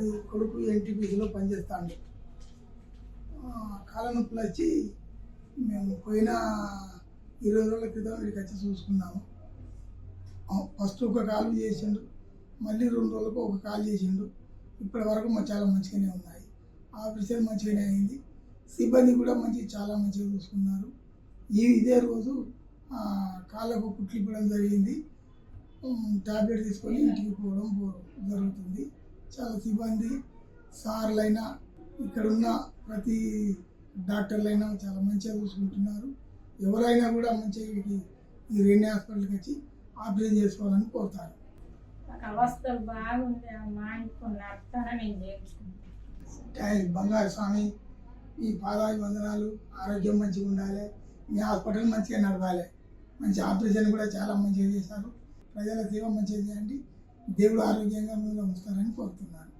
అది కొడుకు ఎన్టీపీసీలో పనిచేస్తాడు. కాళ్ళ నొప్పులు వచ్చి మేము పోయిన ఇరవై రోజుల క్రితం ఇక్కడికి వచ్చి చూసుకున్నాము. ఫస్ట్ ఒక కాలు చేసిండు మళ్ళీ రెండు రోజులకు ఒక కాలు చేసిండు. ఇప్పటి వరకు మా చాలా మంచిగానే ఉన్నాయి. ఆఫీసర్ మంచిగానే అయింది. సిబ్బంది కూడా మంచి చాలా మంచిగా చూసుకున్నారు. ఈ ఇదే రోజు కాళ్ళకు కుట్లు ఇవ్వడం జరిగింది. టాబ్లెట్ తీసుకొని ఇంటికి పోవడం పో- చాలా సిబ్బంది సార్లైనా ఇక్కడ ఉన్న ప్రతి డాక్టర్లైనా చాలా మంచిగా చూసుకుంటున్నారు. ఎవరైనా కూడా మంచిగా ఈ రెన్నీ హాస్పిటల్కి వచ్చి ఆపరేషన్ చేసుకోవాలని కోరుతారు. నాకు బాగుంది నడతానని నేను బంగారు స్వామి ఈ పాదాభి వందనాలు ఆరోగ్యం మంచిగా ఉండాలి మీ హాస్పిటల్ మంచిగా నడవాలి మంచి ఆపరేషన్ కూడా చాలా మంచిగా చేశారు. ప్రజల సేవ మంచిగా చేయండి. దేవుడు ఆరోగ్యంగా మీరు ఉంచుతారని కోరుతున్నాను.